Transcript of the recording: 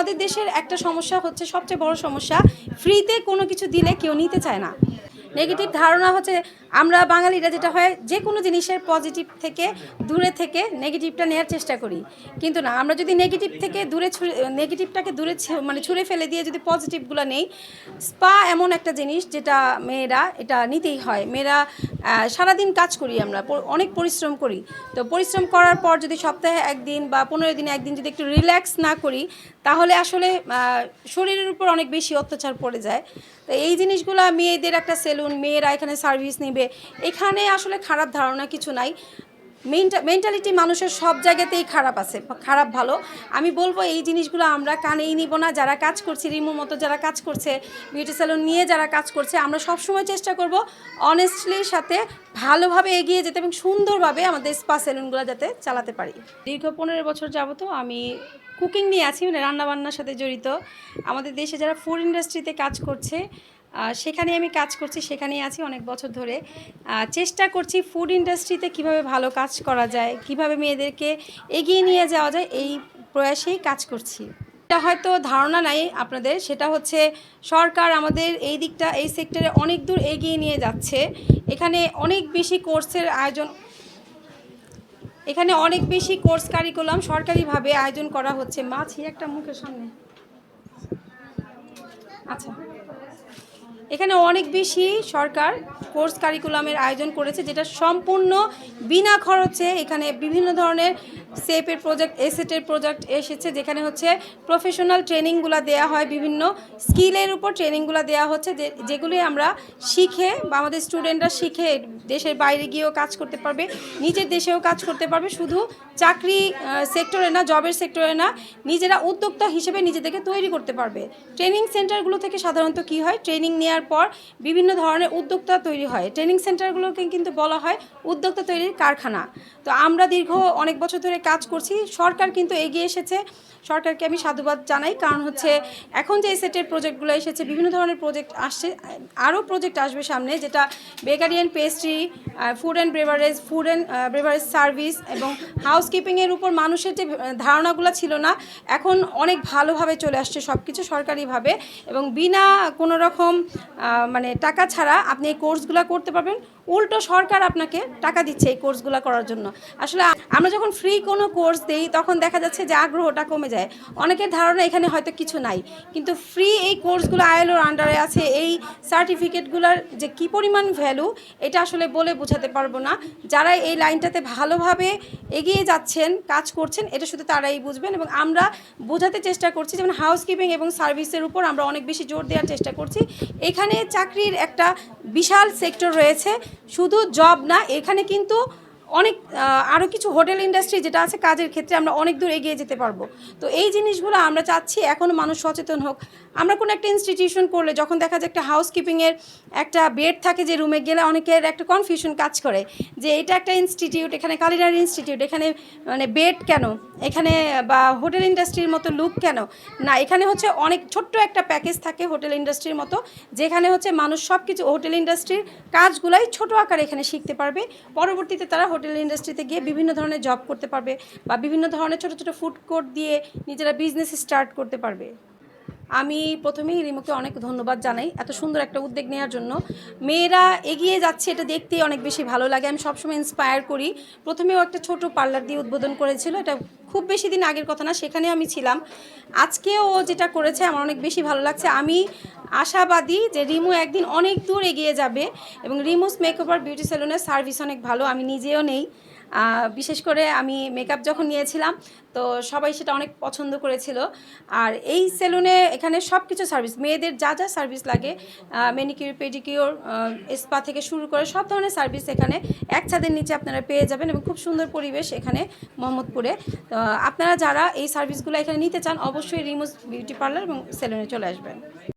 আমাদের দেশের একটা সমস্যা হচ্ছে, সবচেয়ে বড় সমস্যা ফ্রিতে কোনো কিছু দিলে কেউ নিতে চায় না। নেগেটিভ ধারণা হচ্ছে আমরা বাঙালিরা যেটা হয় যে কোনো জিনিসের পজিটিভ থেকে দূরে থেকে নেগেটিভটা নেওয়ার চেষ্টা করি। কিন্তু না, আমরা যদি নেগেটিভ থেকে দূরে নেগেটিভটাকে দূরে মানে ছুঁড়ে ফেলে দিয়ে যদি পজিটিভগুলো নেই স্পা এমন একটা জিনিস যেটা মেয়েরা, এটা নিতেই হয়। মেয়েরা সারাদিন কাজ করি আমরা অনেক পরিশ্রম করি। তো পরিশ্রম করার পর যদি সপ্তাহে একদিন বা পনেরো দিনে একদিন যদি একটু রিল্যাক্স না করি, তাহলে আসলে শরীরের উপর অনেক বেশি অত্যাচার পড়ে যায়। তো এই জিনিসগুলো মেয়েদের একটা সেলুন মেয়েরা এখানে সার্ভিস নেবে। এখানে আসলে খারাপ ধারণা কিছু নাই। মেন্টালিটি মানুষের সব জায়গাতেই খারাপ আছে, খারাপ ভালো। আমি বলব এই জিনিসগুলো আমরা কানেই নিব না। যারা কাজ করছে, রিমুর মতো যারা কাজ করছে বিউটি স্যালুন নিয়ে যারা কাজ করছে, আমরা সবসময় চেষ্টা করব অনেস্টলির সাথে ভালোভাবে এগিয়ে যেতে এবং সুন্দরভাবে আমাদের স্পা সেলুনগুলো যাতে চালাতে পারি। দীর্ঘ পনেরো বছর যাবত আমি কুকিং নিয়ে আছি মানে রান্নাবান্নার সাথে জড়িত। আমাদের দেশে যারা ফুড ইন্ডাস্ট্রিতে কাজ করছে সেখানে আমি কাজ করছি, সেখানেই আছি অনেক বছর ধরে। চেষ্টা করছি ফুড ইন্ডাস্ট্রিতে কীভাবে ভালো কাজ করা যায়, কীভাবে মেয়েদেরকে এগিয়ে নিয়ে যাওয়া যায়, এই প্রয়াসেই কাজ করছি। এটা হয়তো ধারণা নাই আপনাদের, সেটা হচ্ছে সরকার আমাদের এই দিকটা, এই সেক্টরে অনেক দূর এগিয়ে নিয়ে যাচ্ছে। এখানে অনেক বেশি কোর্সের আয়োজন এখানে অনেক বেশি কোর্স কারিকুলাম সরকারিভাবে আয়োজন করা হচ্ছে। মাছি, একটা মুখের সামনে। আচ্ছা। এখানে অনেক বেশি সরকার কোর্স কারিকুলামের আয়োজন করেছে, যেটা সম্পূর্ণ বিনা খরচে এখানে বিভিন্ন ধরনের সেপের প্রজেক্ট এসেটের প্রজেক্ট এসেছে, যেখানে হচ্ছে প্রফেশনাল ট্রেনিংগুলো দেওয়া হয়, বিভিন্ন স্কিলের উপর ট্রেনিংগুলো দেওয়া হচ্ছে যেগুলি আমরা শিখে বা আমাদের স্টুডেন্টরা শিখে দেশের বাইরে গিয়েও কাজ করতে পারবে, নিজের দেশেও কাজ করতে পারবে, শুধু চাকরি সেক্টরে না জবের সেক্টরে না, নিজেরা উদ্যোক্তা হিসেবে নিজেদেরকে তৈরি করতে পারবে। ট্রেনিং সেন্টারগুলো থেকে সাধারণত কি হয়? ট্রেনিং নেওয়ার পর বিভিন্ন ধরনের উদ্যোক্তা তৈরি হয়। ট্রেনিং সেন্টারগুলোকে কিন্তু বলা হয় উদ্যোক্তা তৈরির কারখানা। তো আমরা দীর্ঘ অনেক বছর ধরে কাজ করছি। সরকার কিন্তু এগিয়ে এসেছে। সরকারকে আমি সাধুবাদ জানাই। কারণ হচ্ছে এখন যে সেটের প্রজেক্টগুলো এসেছে, বিভিন্ন ধরনের প্রজেক্ট আসছে। আরও প্রজেক্ট আসবে সামনে, যেটা bakery and pastry food and beverage food and beverage service এবং হাউসকিপিংয়ের উপর মানুষের যে ধারণাগুলো ছিল না, এখন অনেক ভালোভাবে চলে আসছে সব কিছু সরকারিভাবে এবং বিনা কোনো রকম মানে টাকা ছাড়া আপনি এই কোর্সগুলো করতে পারবেন। উল্টো সরকার আপনাকে টাকা দিচ্ছে এই কোর্সগুলো করার জন্য। আসলে আমরা যখন ফ্রি কোনো কোর্স দেই, তখন দেখা যাচ্ছে যে আগ্রহটা কমে যায়। অনেকের ধারণা এখানে হয়তো কিছু নাই। কিন্তু ফ্রি এই কোর্সগুলো আইএলওর আন্ডারে আছে, এই সার্টিফিকেটগুলোর যে কি পরিমাণ ভ্যালু এটা আসলে বলে বোঝাতে পারব না। যারা এই লাইনটাতে ভালোভাবে এগিয়ে যাচ্ছেন, কাজ করছেন, এটা শুধু তারাই বুঝবেন এবং আমরা বোঝাতে চেষ্টা করছি, যেমন হাউসকিপিং এবং সার্ভিসের উপর আমরা অনেক বেশি জোর দেওয়ার চেষ্টা করছি। এখানে চাকরির একটা বিশাল সেক্টর রয়েছে শুধু জব না এখানে কিন্তু অনেক আরও কিছু হোটেল ইন্ডাস্ট্রি যেটা আছে কাজের ক্ষেত্রে আমরা অনেক দূর এগিয়ে যেতে পারব। তো এই জিনিসগুলো আমরা চাচ্ছি এখনও মানুষ সচেতন হোক। আমরা কোনো একটা ইনস্টিটিউশন করলে, যখন দেখা যায় একটা হাউসকিপিংয়ের একটা বেড থাকে যে রুমে গেলে অনেকের একটা কনফিউশন কাজ করে যে এটা একটা ইনস্টিটিউট এখানে কালিনারি ইনস্টিটিউট এখানে মানে বেড কেন? এখানে, বা হোটেল ইন্ডাস্ট্রির মতো লুক কেন? না, এখানে হচ্ছে অনেক ছোট্ট একটা প্যাকেজ থাকে হোটেল ইন্ডাস্ট্রির মতো, যেখানে হচ্ছে মানুষ সব কিছু হোটেল ইন্ডাস্ট্রির কাজগুলাই ছোট আকারে এখানে শিখতে পারবে। পরবর্তীতে তারা হোটেল ইন্ডাস্ট্রিতে গিয়ে বিভিন্ন ধরনের জব করতে পারবে বা বিভিন্ন ধরনের ছোট ছোট ফুড কোর্ট দিয়ে নিজেরা বিজনেস স্টার্ট করতে পারবে। আমি প্রথমেই রিমুকে অনেক ধন্যবাদ জানাই এত সুন্দর একটা উদ্যোগ নেওয়ার জন্য। মেয়েরা এগিয়ে যাচ্ছে, এটা দেখতেই অনেক বেশি ভালো লাগে। আমি সবসময় ইন্সপায়ার করি। প্রথমেও একটা ছোট পার্লার দিয়ে উদ্বোধন করেছিল, এটা খুব বেশি দিন আগের কথা না সেখানে আমি ছিলাম। আজকেও ও যেটা করেছে, আমার অনেক বেশি ভালো লাগছে। আমি আশাবাদী যে রিমু একদিন অনেক দূর এগিয়ে যাবে এবং রিমুস মেকওভার বিউটি সেলুনের সার্ভিস অনেক ভালো, আমি নিজেও নেই। বিশেষ করে আমি মেকআপ যখন নিয়েছিলাম, তো সবাই সেটা অনেক পছন্দ করেছিল। আর এই সেলুনে এখানে সব কিছু সার্ভিস, মেয়েদের যা যা সার্ভিস লাগে মেনিকিউর পেডিকিউর স্পা থেকে শুরু করে সব ধরনের সার্ভিস এখানে। এক ছাদের নিচে আপনারা পেয়ে যাবেন এবং খুব সুন্দর পরিবেশ এখানে মোহাম্মদপুরে। তো আপনারা যারা এই সার্ভিসগুলো এখানে নিতে চান, অবশ্যই রিমোস বিউটি পার্লার এবং সেলুনে চলে আসবেন।